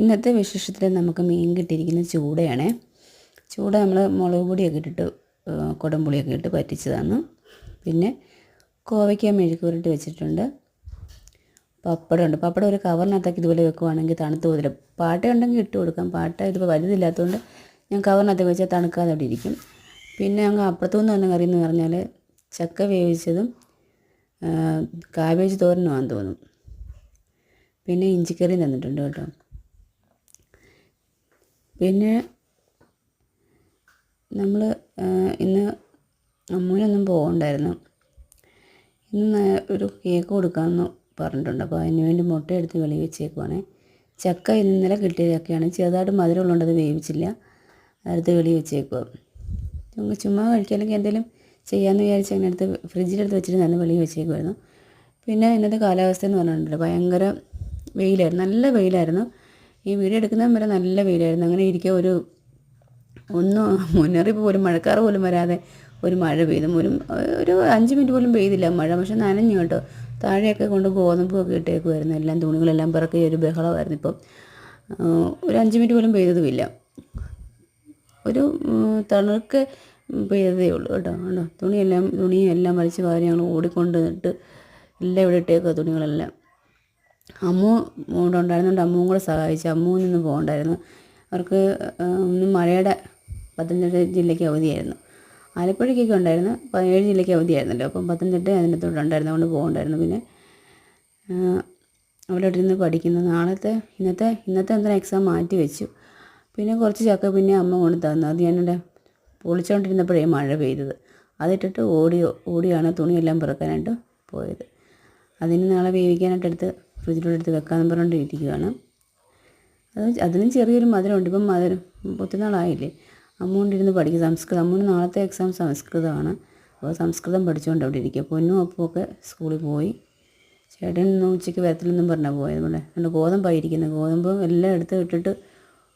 ഇന്നത്തെ വിശേഷത്തിൽ നമുക്ക് മീൻ കിട്ടിയിരിക്കുന്ന ചൂടയാണ്. ചൂട നമ്മൾ മുളക് പൊടിയൊക്കെ ഇട്ടിട്ട് കുടംപുളിയൊക്കെ ഇട്ട് പറ്റിച്ചതാണ് പിന്നെ കോവയ്ക്ക മെഴുക്ക് പുരട്ടി വെച്ചിട്ടുണ്ട്. പപ്പടമുണ്ട്. പപ്പടം ഒരു കവറിനകത്തൊക്കെ ഇതുപോലെ വെക്കുവാണെങ്കിൽ തണുത്ത് പോകില്ല പാട്ട ഉണ്ടെങ്കിൽ ഇട്ട് കൊടുക്കാം. പാട്ട ഇതിപ്പോൾ വലുതില്ലാത്തതുകൊണ്ട് ഞാൻ കവറിനകത്ത് വെച്ചാൽ തണുക്കാതെ അവിടെ ഇരിക്കും. പിന്നെ അങ്ങ് അപ്പുറത്തുനിന്ന് വന്ന കറി എന്ന് പറഞ്ഞാൽ ചക്ക വേവിച്ചതും കാബേജ് തോരനുമാണെന്ന് തോന്നും പിന്നെ ഇഞ്ചിക്കറിയും തന്നിട്ടുണ്ട് കേട്ടോ. പിന്നെ നമ്മൾ ഇന്ന് അമ്മൂനൊന്നും പോകണ്ടായിരുന്നു ഇന്ന് ഒരു കേക്ക് കൊടുക്കാമെന്ന് പറഞ്ഞിട്ടുണ്ട്. അപ്പോൾ അതിന് വേണ്ടി മുട്ട എടുത്ത് വെളി വെച്ചേക്കുവാണേ. ചക്ക ഇന്നലെ കിട്ടിയ ചക്കയാണ് ചെറുതായിട്ട് മധുരമുള്ളതുകൊണ്ട് അത് വേവിച്ചില്ല. അടുത്ത് വെളി വെച്ചേക്കുക ചുമ്മാ ചുമ്മാ കഴിക്കാനൊക്കെ എന്തെങ്കിലും ചെയ്യാമെന്ന് വിചാരിച്ച് അങ്ങനെ അടുത്ത് ഫ്രിഡ്ജിലെടുത്ത് വെച്ചിട്ട് നല്ല വെളി വെച്ചേക്കുമായിരുന്നു പിന്നെ ഇന്നത്തെ കാലാവസ്ഥ എന്ന് പറഞ്ഞിട്ടുണ്ടല്ലോ ഭയങ്കര വെയിലായിരുന്നു. നല്ല വെയിലായിരുന്നു. ഈ വീഡിയോ എടുക്കുന്നതും വരെ നല്ല വെയിലായിരുന്നു അങ്ങനെ ഇരിക്കുക ഒരു ഒന്നും മുന്നറിയിപ്പ് പോലും മഴക്കാറ് പോലും വരാതെ ഒരു മഴ പെയ്തു. ഒരു ഒരു അഞ്ച് മിനിറ്റ് പോലും പെയ്തില്ല മഴ. പക്ഷെ നനഞ്ഞു കേട്ടോ. താഴെയൊക്കെ കൊണ്ട് ഗോതമ്പൊക്കെ ഇട്ടേക്കുമായിരുന്നു എല്ലാം തുണികളെല്ലാം പിറക്കി ഒരു ബഹളമായിരുന്നു ഇപ്പം. ഒരു അഞ്ച് മിനിറ്റ് പോലും പെയ്തതുമില്ല. ഒരു തണുക്ക് പെയ്തതേ ഉള്ളൂ കേട്ടോ. കേട്ടോ തുണിയെല്ലാം തുണിയും എല്ലാം വലിച്ച് വാരി ഞങ്ങൾ ഓടിക്കൊണ്ട് നിന്നിട്ട് എല്ലാം ഇവിടെ ഇട്ടേക്കുക തുണികളെല്ലാം. അമ്മു ഉണ്ടായിരുന്നുകൊണ്ട് അമ്മുവും കൂടെ സഹായിച്ചു. അമ്മുവിൽ നിന്ന് പോകണ്ടായിരുന്നു. അവർക്ക് മഴയുടെ പത്തനംതിട്ട ജില്ലയ്ക്ക് അവധിയായിരുന്നു. ആലപ്പുഴയ്ക്കൊക്കെ ഉണ്ടായിരുന്നു പതിനേഴ് ജില്ലയ്ക്ക് അവധിയായിരുന്നല്ലോ. അപ്പം പത്തനംതിട്ട അതിനകത്തോട്ട് ഉണ്ടായിരുന്നു അതുകൊണ്ട് പോകണ്ടായിരുന്നു. പിന്നെ അവിടെ ഇരുന്ന് പഠിക്കുന്നു. നാളത്തെ ഇന്നത്തെ ഇന്നത്തെ എന്തിനാ എക്സാം മാറ്റി വെച്ചു. പിന്നെ കുറച്ച് ചക്ക പിന്നെ അമ്മ കൊണ്ട് തന്നു. അത് ഞാനിവിടെ പൊളിച്ചുകൊണ്ടിരുന്നപ്പോഴേ മഴ പെയ്തത്. അതിട്ടിട്ട് ഓടി ഓടിയാണ് തുണിയെല്ലാം പിറക്കാനായിട്ട് പോയത്. അതിന് നാളെ വേവിക്കാനായിട്ട് എടുത്ത് ഫ്രിഡ്ജിലൂടെ എടുത്ത് വെക്കാമെന്ന് പറഞ്ഞുകൊണ്ട് ഇരിക്കുകയാണ് അത് അതിനും ചെറിയൊരു മധുരമുണ്ട്. ഇപ്പം മധുരം ഒത്തിരി നാളായില്ലേ അമ്മ കൊണ്ടിരുന്ന് പഠിക്കും. സംസ്കൃതം. അമ്മൂന് നാളത്തെ എക്സാം സംസ്കൃതമാണ്. അപ്പോൾ സംസ്കൃതം പഠിച്ചുകൊണ്ട് അവിടെ ഇരിക്കുക. പൊന്നും അപ്പമൊക്കെ സ്കൂളിൽ പോയി. ചേട്ടൻ ഇന്ന് ഉച്ചയ്ക്ക് വരത്തില്ലെന്നും പറഞ്ഞാൽ പോയത്. നമ്മുടെ അതുകൊണ്ട് ഗോതമ്പായിരിക്കുന്നത് ഗോതമ്പ് എല്ലാം എടുത്ത് ഇട്ടിട്ട്